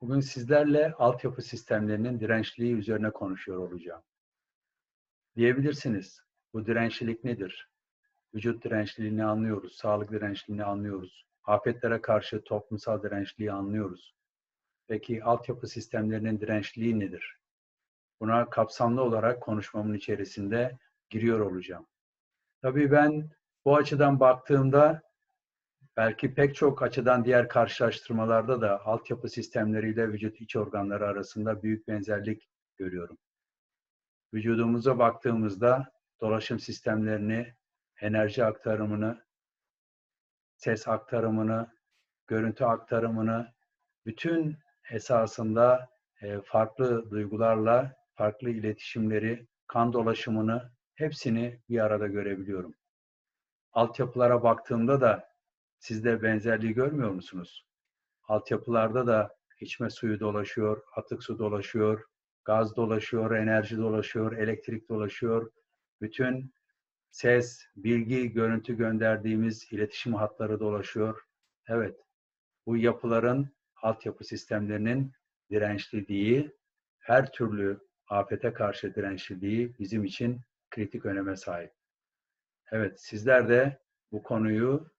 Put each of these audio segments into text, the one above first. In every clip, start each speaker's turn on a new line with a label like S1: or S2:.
S1: Bugün sizlerle altyapı sistemlerinin dirençliliği üzerine konuşuyor olacağım. Diyebilirsiniz, bu dirençlilik nedir? Vücut dirençliliğini anlıyoruz, sağlık dirençliliğini anlıyoruz, afetlere karşı toplumsal dirençliliği anlıyoruz. Peki altyapı sistemlerinin dirençliliği nedir? Buna kapsamlı olarak konuşmamın içerisinde giriyor olacağım. Tabii ben bu açıdan baktığımda belki pek çok açıdan diğer karşılaştırmalarda da altyapı sistemleriyle vücut iç organları arasında büyük benzerlik görüyorum. Vücudumuza baktığımızda dolaşım sistemlerini, enerji aktarımını, ses aktarımını, görüntü aktarımını, bütün esasında e, farklı duygularla farklı iletişimleri, kan dolaşımını hepsini bir arada görebiliyorum. Altyapılara baktığımda da siz de benzerliği görmüyor musunuz? Altyapılarda da içme suyu dolaşıyor, atık su dolaşıyor, gaz dolaşıyor, enerji dolaşıyor, elektrik dolaşıyor. Bütün ses, bilgi, görüntü gönderdiğimiz iletişim hatları dolaşıyor. Evet, bu yapıların altyapı sistemlerinin dirençliliği, her türlü afete karşı dirençliliği bizim için kritik öneme sahip. Evet, sizler de bu konuyu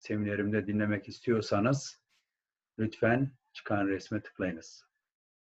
S1: seminerimde dinlemek istiyorsanız lütfen çıkan resme tıklayınız.